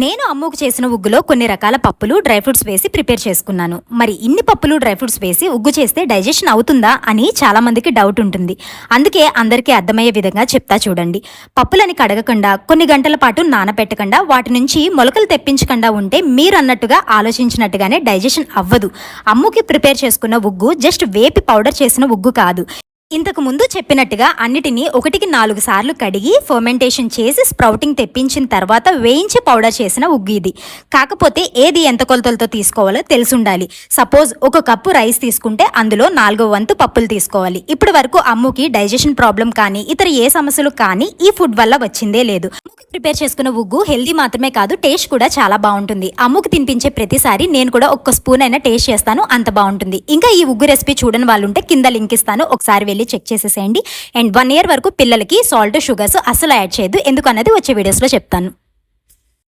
నేను అమ్ముకు చేసిన ఉగ్గులో కొన్ని రకాల పప్పులు డ్రై ఫ్రూట్స్ వేసి ప్రిపేర్ చేసుకున్నాను. మరి ఇన్ని పప్పులు డ్రై ఫ్రూట్స్ వేసి ఉగ్గు చేస్తే డైజెషన్ అవుతుందా అని చాలా మందికి డౌట్ ఉంటుంది. అందుకే అందరికీ అర్థమయ్యే విధంగా చెప్తా చూడండి. పప్పులని కడగకుండా కొన్ని గంటల పాటు నానబెట్టకుండా వాటి నుంచి మొలకలు తెప్పించకుండా ఉంటే మీరు అన్నట్టుగా ఆలోచించినట్టుగానే డైజెషన్ అవ్వదు. అమ్ముకి ప్రిపేర్ చేసుకున్న ఉగ్గు జస్ట్ వేపి పౌడర్ చేసిన ఉగ్గు కాదు. ఇంతకు ముందు చెప్పినట్టుగా అన్నిటినీ ఒకటికి నాలుగు సార్లు కడిగి ఫర్మెంటేషన్ చేసి స్ప్రౌటింగ్ తెప్పించిన తర్వాత వేయించి పౌడర్ చేసిన ఉగ్గు ఇది. కాకపోతే ఏది ఎంత కొలతలతో తీసుకోవాలో తెలిసి ఉండాలి సపోజ్ ఒక కప్పు రైస్ తీసుకుంటే అందులో నాలుగో వంతు పప్పులు తీసుకోవాలి. ఇప్పటి వరకు అమ్ముకి డైజెషన్ ప్రాబ్లం కానీ ఇతర ఏ సమస్యలు కానీ ఈ ఫుడ్ వల్ల వచ్చిందే లేదు. ప్రిపేర్ చేసుకున్న ఉగ్గు హెల్దీ మాత్రమే కాదు టేస్ట్ కూడా చాలా బాగుంటుంది. అమ్ముకు తినిపించే ప్రతిసారి నేను కూడా ఒక్క స్పూన్ అయినా టేస్ట్ చేస్తాను అంత బాగుంటుంది. ఇంకా ఈ ఉగ్గు రెసిపీ చూడని వాళ్ళు ఉంటే కింద లింక్ ఇస్తాను ఒకసారి వెళ్ళి చెక్ చేసేసేయండి. అండ్ వన్ ఇయర్ వరకు పిల్లలకి సాల్ట్ షుగర్స్ అస్సలు యాడ్ చేయదు ఎందుకన్నది వచ్చే వీడియోస్లో చెప్తాను.